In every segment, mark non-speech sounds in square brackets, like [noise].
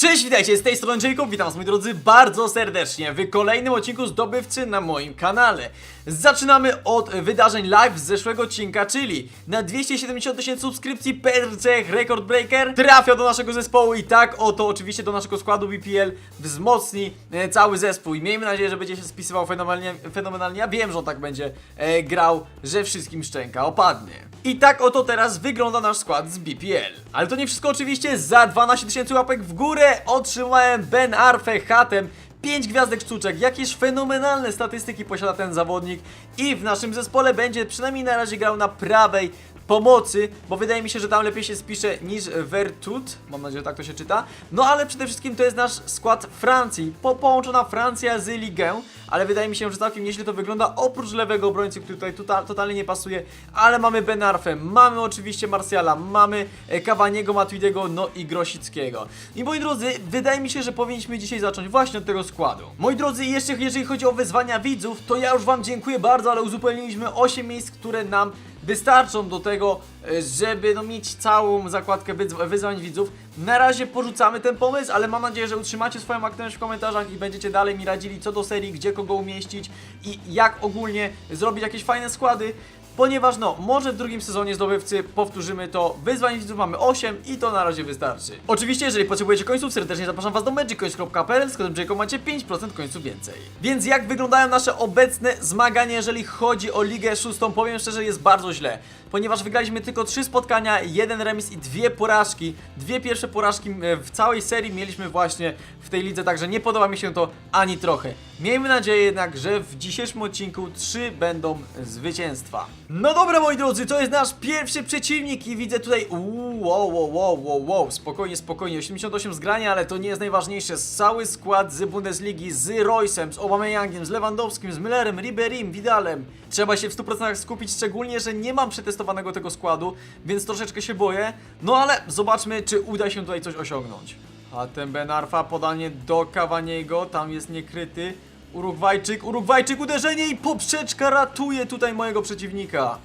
Cześć, witajcie, z tej strony Jacob, witam was moi drodzy bardzo serdecznie w kolejnym odcinku Zdobywcy na moim kanale. Zaczynamy od wydarzeń live z zeszłego odcinka, czyli na 270 tysięcy subskrypcji Perczech Record Breaker trafia do naszego zespołu i tak oto oczywiście do naszego składu BPL wzmocni e, cały zespół i miejmy nadzieję, że będzie się spisywał fenomenalnie, fenomenalnie. ja wiem, że on tak będzie e, grał, że wszystkim szczęka opadnie. I tak oto teraz wygląda nasz skład z BPL. Ale to nie wszystko oczywiście, za 12 tysięcy łapek w górę otrzymałem Ben Arfe hatem 5 gwiazdek sztuczek, jakieś fenomenalne statystyki posiada ten zawodnik. I w naszym zespole będzie przynajmniej na razie grał na prawej pomocy, bo wydaje mi się, że tam lepiej się spisze niż Vertut, mam nadzieję, że tak to się czyta. No ale przede wszystkim to jest nasz skład Francji, po połączona Francja z Ligę, ale wydaje mi się, że całkiem nieźle to wygląda, oprócz lewego obrońcy, który tutaj tuta, totalnie nie pasuje, ale mamy Benarfę, mamy oczywiście Marsjala, mamy e, Cavaniego, Matuidego, no i Grosickiego. I moi drodzy, wydaje mi się, że powinniśmy dzisiaj zacząć właśnie od tego składu. Moi drodzy, jeszcze jeżeli chodzi o wyzwania widzów, to ja już wam dziękuję bardzo, ale uzupełniliśmy 8 miejsc, które nam wystarczą do tego, e, żeby no, mieć całą zakładkę wyzw- wyzwań widzów. Na razie porzucamy ten pomysł, ale mam nadzieję, że utrzymacie swoją aktywność w komentarzach i będziecie dalej mi radzili co do serii, gdzie kogo umieścić i jak ogólnie zrobić jakieś fajne składy. Ponieważ no, może w drugim sezonie zdobywcy powtórzymy to. Wyzwań widzów mamy 8 i to na razie wystarczy. Oczywiście, jeżeli potrzebujecie końców, serdecznie zapraszam was do magiccoins.pl, z kodem Jacob macie 5% końców więcej. Więc jak wyglądają nasze obecne zmagania, jeżeli chodzi o Ligę Szóstą? Powiem szczerze, jest bardzo źle. Ponieważ wygraliśmy tylko 3 spotkania, jeden remis i dwie porażki. Dwie pierwsze porażki e, w całej serii mieliśmy właśnie w tej lidze, także nie podoba mi się to ani trochę. Miejmy nadzieję jednak, że w dzisiejszym odcinku 3 będą zwycięstwa. No dobra moi drodzy, to jest nasz pierwszy przeciwnik i widzę tutaj wow, wow, wow, wow, wow, spokojnie, spokojnie, 88 zgrania, ale to nie jest najważniejsze. Cały skład z Bundesligi, z Roysem, z Aubameyangiem, z Lewandowskim, z Müllerem, Riberim, Vidalem. Trzeba się w 100% skupić, szczególnie, że nie mam przetestowanego tego składu, więc troszeczkę się boję. No ale zobaczmy, czy uda się tutaj coś osiągnąć. A ten Ben Arfa, podanie do Cavaniego, tam jest niekryty. Urugwajczyk, Urugwajczyk, uderzenie i poprzeczka ratuje tutaj mojego przeciwnika.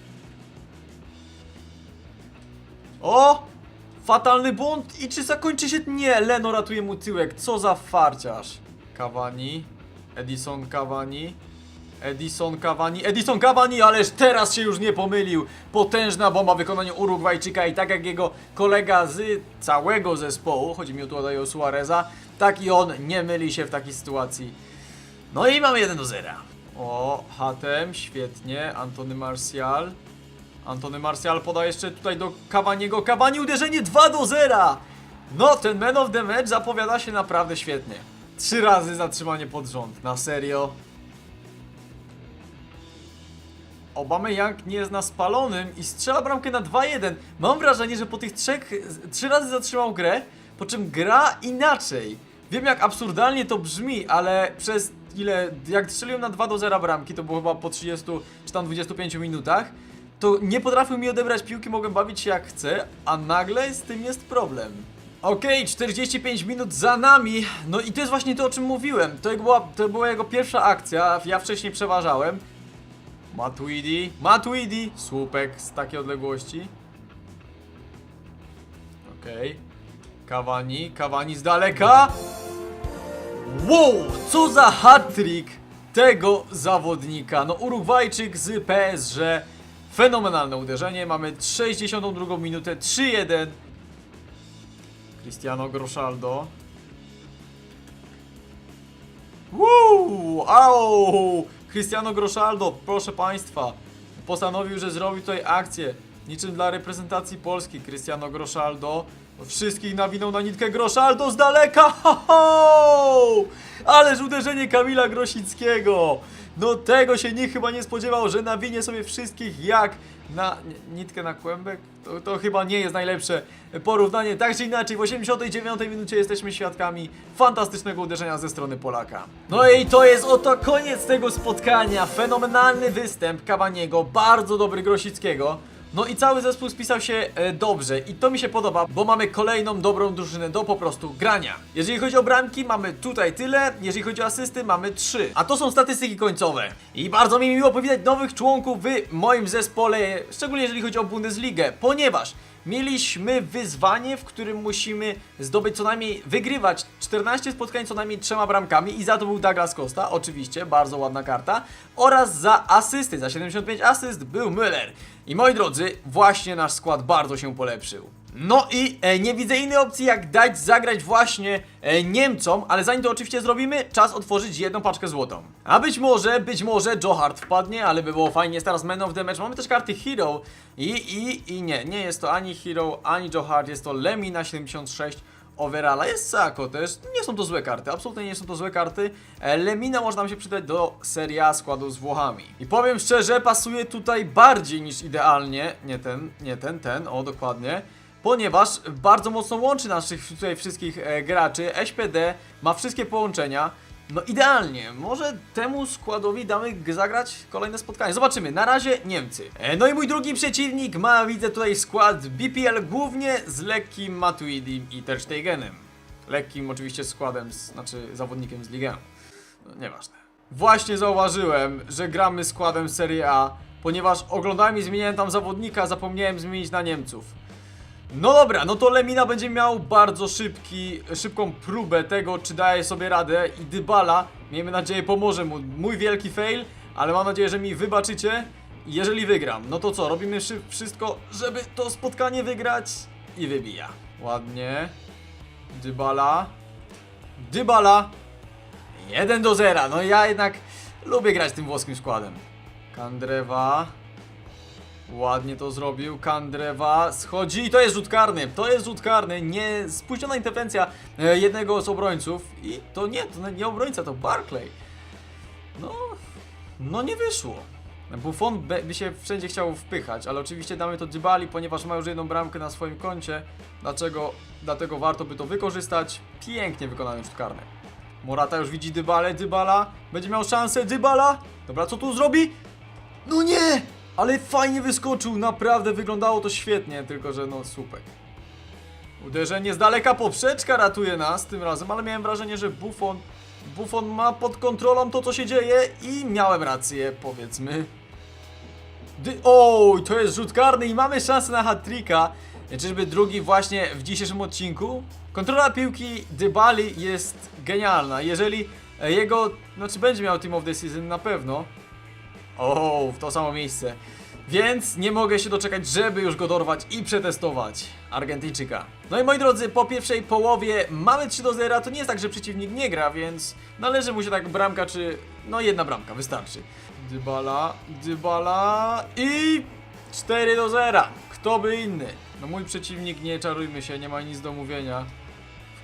O! Fatalny błąd i czy zakończy się? Nie, Leno ratuje mu tyłek, co za farciarz. Cavani, Edison Cavani, Edison Cavani, Edison Cavani, ależ teraz się już nie pomylił. Potężna bomba w wykonaniu Urugwajczyka i tak jak jego kolega z całego zespołu, chodzi mi tutaj o Suareza, tak i on nie myli się w takiej sytuacji. No i mamy 1 do 0. O, Hatem, świetnie, Antony Martial. Antony Martial poda jeszcze tutaj do Cavaniego. Cavani uderzenie 2 do 0. No, ten man of the match zapowiada się naprawdę świetnie. Trzy razy zatrzymanie pod rząd. Na serio. Obama Young nie jest na spalonym i strzela bramkę na 2-1. Mam wrażenie, że po tych trzech, trzy razy zatrzymał grę, po czym gra inaczej. Wiem jak absurdalnie to brzmi, ale przez ile, jak strzeliłem na 2 do 0 bramki, to było chyba po 30 czy tam 25 minutach, to nie potrafił mi odebrać piłki, mogłem bawić się jak chcę, a nagle z tym jest problem. Okej, 45 minut za nami. No i to jest właśnie to, o czym mówiłem. To była, to była jego pierwsza akcja, ja wcześniej przeważałem. Matuidi, Matuidi, słupek z takiej odległości. Okej. Cavani, Cavani z daleka. Wow, co za hat-trick tego zawodnika. No Urugwajczyk z PSG. Fenomenalne uderzenie. Mamy 62 minutę, 3-1. Cristiano Groszaldo. Woo! Au! Cristiano Groszaldo, proszę Państwa, postanowił, że zrobi tutaj akcję. Niczym dla reprezentacji Polski. Cristiano Groszaldo. Wszystkich nawinął na nitkę Groszaldo z daleka. Ho, ho! Ależ uderzenie Kamila Grosickiego. No tego się nikt chyba nie spodziewał, że nawinie sobie wszystkich jak na ni- nitkę na kłębek. To, to chyba nie jest najlepsze porównanie. Tak czy inaczej, w 89 minucie jesteśmy świadkami fantastycznego uderzenia ze strony Polaka. No i to jest oto koniec tego spotkania. Fenomenalny występ Cavaniego, bardzo dobry Grosickiego. No i cały zespół spisał się e, dobrze i to mi się podoba, bo mamy kolejną dobrą drużynę do po prostu grania. Jeżeli chodzi o bramki, mamy tutaj tyle, jeżeli chodzi o asysty, mamy trzy. A to są statystyki końcowe. I bardzo mi miło powitać nowych członków w moim zespole, szczególnie jeżeli chodzi o Bundesligę, ponieważ mieliśmy wyzwanie, w którym musimy zdobyć co najmniej, wygrywać 14 spotkań co najmniej trzema bramkami i za to był Douglas Costa, oczywiście, bardzo ładna karta, oraz za asysty, za 75 asyst był Müller. I moi drodzy, właśnie nasz skład bardzo się polepszył. No i e, nie widzę innej opcji jak dać zagrać właśnie e, Niemcom, ale zanim to oczywiście zrobimy, czas otworzyć jedną paczkę złotą. A być może, być może Joe Hart wpadnie, ale by było fajnie, jest teraz Man of the Match. Mamy też karty Hero i, i, i nie, nie jest to ani Hero, ani Joe Hart, jest to Lemmy na 76 overalla, jest Sako też, nie są to złe karty, absolutnie nie są to złe karty. E, Lemina może nam się przydać do seria składu z Włochami. I powiem szczerze, pasuje tutaj bardziej niż idealnie, nie ten, nie ten, ten, o dokładnie ponieważ bardzo mocno łączy naszych tutaj wszystkich e, graczy. SPD ma wszystkie połączenia. No idealnie, może temu składowi damy zagrać kolejne spotkanie. Zobaczymy, na razie Niemcy. E, no i mój drugi przeciwnik ma, widzę tutaj skład BPL głównie z lekkim Matuidim i Ter Stegenem. Lekkim oczywiście składem, z, znaczy zawodnikiem z Ligę. No, nieważne. Właśnie zauważyłem, że gramy składem Serie A, ponieważ oglądałem i zmieniałem tam zawodnika, zapomniałem zmienić na Niemców. No dobra, no to Lemina będzie miał bardzo szybki, szybką próbę tego, czy daje sobie radę i Dybala, miejmy nadzieję, pomoże mu. Mój wielki fail, ale mam nadzieję, że mi wybaczycie. Jeżeli wygram, no to co, robimy szy- wszystko, żeby to spotkanie wygrać i wybija. Ładnie. Dybala. Dybala. 1 do 0. No ja jednak lubię grać tym włoskim składem. Kandrewa. Ładnie to zrobił, Kandrewa schodzi i to jest rzut karny, to jest rzut karny, nie spóźniona interwencja e, jednego z obrońców i to nie, to nie obrońca, to Barclay. No, no nie wyszło. Buffon by się wszędzie chciał wpychać, ale oczywiście damy to Dybali, ponieważ ma już jedną bramkę na swoim koncie, dlaczego, dlatego warto by to wykorzystać. Pięknie wykonany rzut karny. Morata już widzi Dybale, Dybala, będzie miał szansę, Dybala, dobra, co tu zrobi? No nie! Ale fajnie wyskoczył, naprawdę wyglądało to świetnie, tylko że no słupek. Uderzenie z daleka, poprzeczka ratuje nas tym razem, ale miałem wrażenie, że Buffon, Buffon ma pod kontrolą to, co się dzieje i miałem rację, powiedzmy. Oj, to jest rzut karny i mamy szansę na hat-tricka. Czyżby drugi właśnie w dzisiejszym odcinku? Kontrola piłki Dybali jest genialna. Jeżeli jego, znaczy będzie miał Team of the Season na pewno, o, w to samo miejsce. Więc nie mogę się doczekać, żeby już go dorwać i przetestować Argentyńczyka. No i moi drodzy, po pierwszej połowie mamy 3 do 0. To nie jest tak, że przeciwnik nie gra, więc należy mu się tak bramka, czy. No jedna bramka, wystarczy. Dybala, Dybala i 4 do 0. Kto by inny? No mój przeciwnik, nie czarujmy się, nie ma nic do mówienia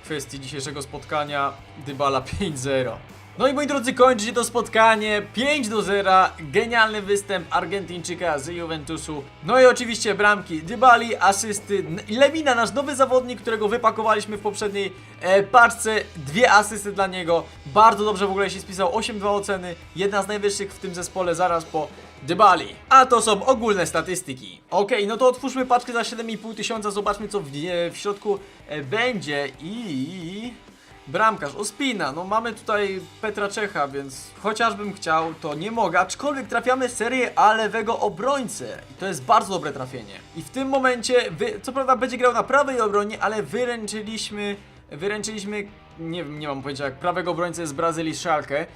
w kwestii dzisiejszego spotkania. Dybala 5-0. No i moi drodzy, kończy się to spotkanie 5 do 0. Genialny występ Argentyńczyka z Juventusu. No i oczywiście bramki Dybali, asysty Lemina, nasz nowy zawodnik, którego wypakowaliśmy w poprzedniej e, paczce. Dwie asysty dla niego. Bardzo dobrze w ogóle się spisał. 8-2 oceny. Jedna z najwyższych w tym zespole zaraz po Dybali. A to są ogólne statystyki. Okej, no to otwórzmy paczkę za 7,5 tysiąca. Zobaczmy co w, e, w środku e, będzie i... Bramkarz, Ospina, no mamy tutaj Petra Czecha, więc chociażbym chciał, to nie mogę, aczkolwiek trafiamy serię A lewego obrońcę i to jest bardzo dobre trafienie. I w tym momencie, wy, co prawda będzie grał na prawej obronie, ale wyręczyliśmy, wyręczyliśmy, nie nie mam pojęcia jak prawego obrońcę z Brazylii Schalke.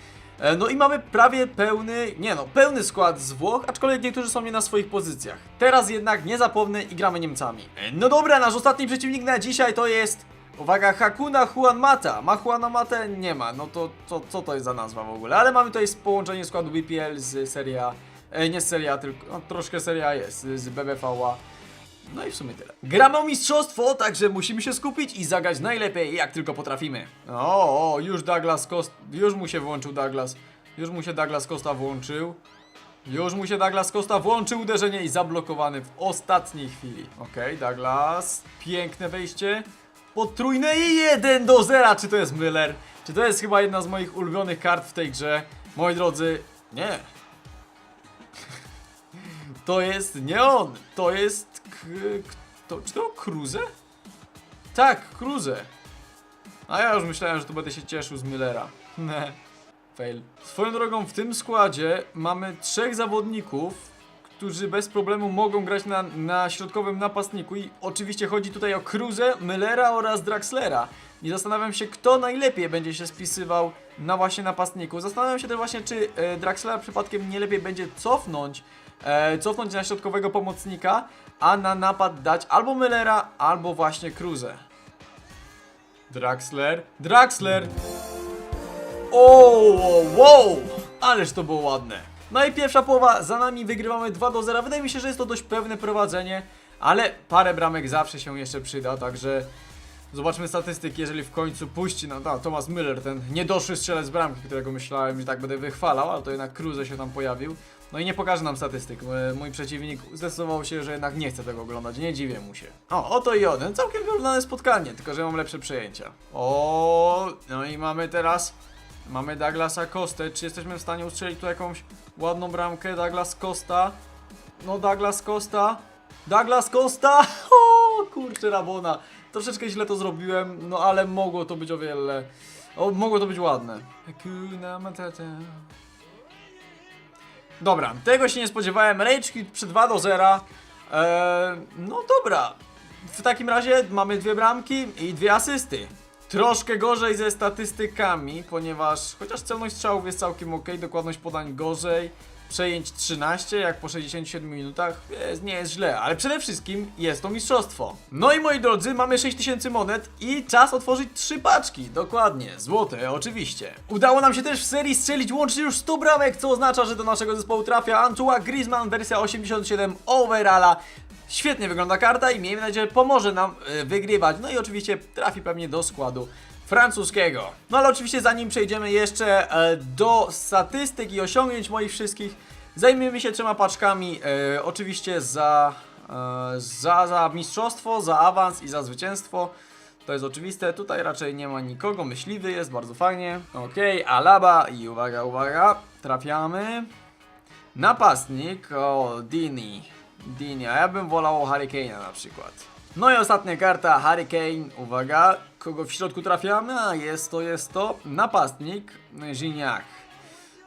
E, No i mamy prawie pełny, nie no, pełny skład z Włoch, aczkolwiek niektórzy są nie na swoich pozycjach. Teraz jednak nie zapomnę i gramy Niemcami. E, No dobra, nasz ostatni przeciwnik na dzisiaj to jest Uwaga, Hakuna Juan Mata. Ma Juana Matę? Nie ma. No to, co to jest za nazwa w ogóle? Ale mamy tutaj połączenie składu BPL z Serie A. E, nie z Serie A, tylko no, troszkę Serie A jest, z BBVA. No i w sumie tyle. Gramy o mistrzostwo, także musimy się skupić i zagrać najlepiej jak tylko potrafimy. O, o już Douglas Cost, już mu się włączył Douglas. Już mu się Douglas Costa włączył. Już mu się Douglas Costa włączył uderzenie i zablokowany w ostatniej chwili. Okej, Douglas. Piękne wejście. Potrójne i 1 do 0. Czy to jest Müller? Czy to jest chyba jedna z moich ulubionych kart w tej grze? Moi drodzy, nie. [laughs] To jest nie on. To jest. K kto, czy to Cruze? Tak, Cruze. A ja już myślałem, że tu będę się cieszył z Müllera. [laughs] Fail. Swoją drogą w tym składzie mamy trzech zawodników, którzy bez problemu mogą grać na, na środkowym napastniku i oczywiście chodzi tutaj o Cruzę, Müllera oraz Draxlera. I zastanawiam się, kto najlepiej będzie się spisywał na właśnie napastniku. Zastanawiam się też właśnie, czy e, Draxlera przypadkiem nie lepiej będzie cofnąć, e, cofnąć na środkowego pomocnika, a na napad dać albo Müllera, albo właśnie Cruzę. Draxler, Draxler! O, wow! Ależ to było ładne. No i pierwsza połowa za nami, wygrywamy 2 do 0. Wydaje mi się, że jest to dość pewne prowadzenie, ale parę bramek zawsze się jeszcze przyda, także... Zobaczmy statystyki, jeżeli w końcu puści nam, no, Thomas Müller, ten niedoszły strzelec bramki, którego myślałem, że tak będę wychwalał, ale to jednak Kruse się tam pojawił. No i nie pokaże nam statystyk, mój przeciwnik zdecydował się, że jednak nie chce tego oglądać, nie dziwię mu się. O, oto i on, całkiem wyrównane spotkanie, tylko że mam lepsze przejęcia. O, no i mamy teraz Mamy Douglasa Costę. Czy jesteśmy w stanie ustrzelić tu jakąś ładną bramkę? Douglas Costa. No, Douglas Costa. Douglas Costa! [laughs] O, kurczę, Rabona. Troszeczkę źle to zrobiłem, no ale mogło to być o wiele. O, mogło to być ładne. Dobra, tego się nie spodziewałem. Rage Quit przy 2 do 0. Eee, no dobra. W takim razie mamy dwie bramki i dwie asysty. Troszkę gorzej ze statystykami, ponieważ chociaż celność strzałów jest całkiem ok, dokładność podań gorzej, przejęć 13, jak po 67 minutach, jest, nie jest źle, ale przede wszystkim jest to mistrzostwo. No i moi drodzy, mamy 6000 monet i czas otworzyć trzy paczki, dokładnie, złote oczywiście. Udało nam się też w serii strzelić łącznie już 100 bramek, co oznacza, że do naszego zespołu trafia Antua Griezmann, wersja 87 overalla. Świetnie wygląda karta i miejmy nadzieję, że pomoże nam e, wygrywać. No i oczywiście trafi pewnie do składu francuskiego. No ale oczywiście zanim przejdziemy jeszcze e, do statystyk i osiągnięć moich wszystkich, zajmiemy się trzema paczkami. E, oczywiście za, za, za mistrzostwo, za awans i za zwycięstwo. To jest oczywiste, tutaj raczej nie ma nikogo, myśliwy jest, bardzo fajnie. Okej, Alaba i uwaga, uwaga, trafiamy. Napastnik, o, Dini. Dini, a ja bym wolał Hurricane'a na przykład. No i ostatnia karta, Hurricane, uwaga, kogo w środku trafiamy? A jest to, jest to napastnik, Gignac.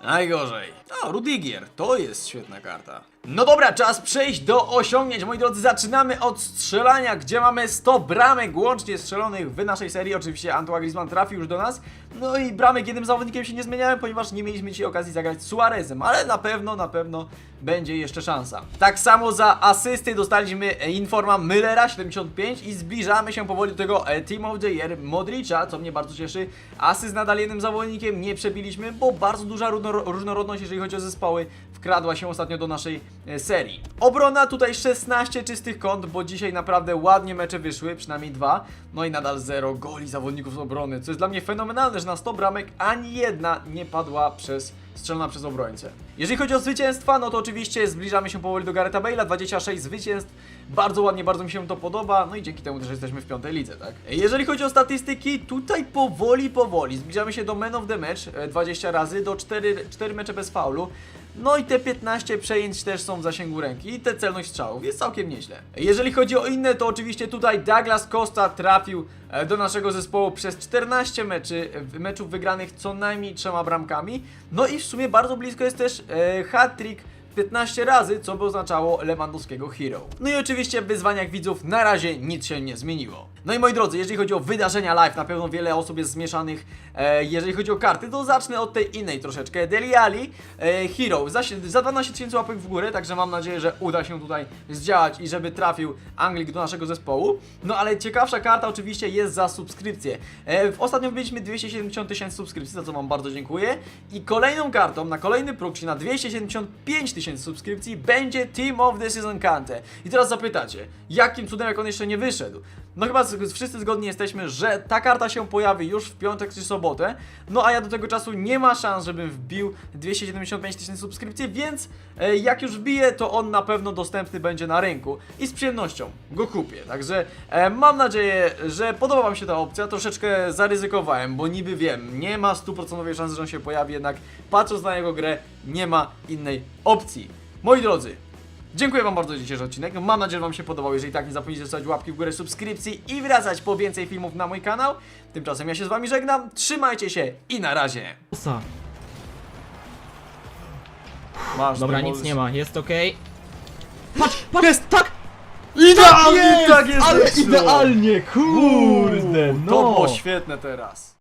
Najgorzej. O, Rudigier, to jest świetna karta. No dobra, czas przejść do osiągnięć, moi drodzy. Zaczynamy od strzelania, gdzie mamy 100 bramek łącznie strzelonych w naszej serii. Oczywiście Antoine Griezmann trafił już do nas. No i bramek jednym zawodnikiem się nie zmieniałem, ponieważ nie mieliśmy dzisiaj okazji zagrać z Suarezem, ale na pewno, na pewno będzie jeszcze szansa. Tak samo za asysty dostaliśmy informa Müllera 75 i zbliżamy się powoli do tego e, Team of the Year Modricza, co mnie bardzo cieszy. Asyst nadal jednym zawodnikiem nie przebiliśmy, bo bardzo duża różno- różnorodność, jeżeli chodzi o zespoły, wkradła się ostatnio do naszej e, serii. Obrona tutaj 16 czystych kąt, bo dzisiaj naprawdę ładnie mecze wyszły, przynajmniej dwa. No i nadal zero goli zawodników z obrony, co jest dla mnie fenomenalne, że na 100 bramek ani jedna nie padła przez strzelona przez obrońcę. Jeżeli chodzi o zwycięstwa, no to oczywiście zbliżamy się powoli do Garetha Bale'a, 26 zwycięstw, bardzo ładnie, bardzo mi się to podoba, no i dzięki temu też jesteśmy w piątej lidze, tak? Jeżeli chodzi o statystyki, tutaj powoli, powoli, zbliżamy się do Man of the Match, e, 20 razy, do 4, 4 mecze bez faulu, no i te 15 przejęć też są w zasięgu ręki i te celność strzałów jest całkiem nieźle. Jeżeli chodzi o inne, to oczywiście tutaj Douglas Costa trafił e, do naszego zespołu przez 14 meczy, meczów wygranych co najmniej trzema bramkami. No i w sumie bardzo blisko jest też e, hat-trick 15 razy, co by oznaczało Lewandowskiego Hero. No i oczywiście w wyzwaniach widzów na razie nic się nie zmieniło. No i moi drodzy, jeżeli chodzi o wydarzenia live, na pewno wiele osób jest zmieszanych. E, jeżeli chodzi o karty, to zacznę od tej innej troszeczkę. Deli Ali, e, Hero, za, za 12 tysięcy łapek w górę, także mam nadzieję, że uda się tutaj zdziałać i żeby trafił Anglik do naszego zespołu. No ale ciekawsza karta oczywiście jest za subskrypcję. E, ostatnio wbiliśmy 270 tysięcy subskrypcji, za co wam bardzo dziękuję. I kolejną kartą na kolejny próg, czyli na 275 tysięcy subskrypcji, będzie Team of the Season Kante. I teraz zapytacie, jakim cudem jak on jeszcze nie wyszedł? No chyba wszyscy zgodni jesteśmy, że ta karta się pojawi już w piątek czy sobotę. No a ja do tego czasu nie ma szans, żebym wbił 275 tysięcy subskrypcji, więc e, jak już wbiję, to on na pewno dostępny będzie na rynku. I z przyjemnością go kupię. Także e, mam nadzieję, że podoba wam się ta opcja. Troszeczkę zaryzykowałem, bo niby wiem, nie ma stuprocentowej szansy, że on się pojawi, jednak patrząc na jego grę, nie ma innej opcji. Moi drodzy, Dziękuję Wam bardzo za dzisiejszy odcinek. Mam nadzieję, że Wam się podobał. Jeżeli tak, nie zapomnijcie zostawić łapki w górę, subskrypcji i wracać po więcej filmów na mój kanał. Tymczasem ja się z Wami żegnam. Trzymajcie się i na razie. Osa. Masz Dobra, nic nie ma, jest ok. Patrz, patrz, Jest! tak! Idealnie! jest! Tak jest! Ale wyszło. idealnie, kurde, no! To było świetne teraz.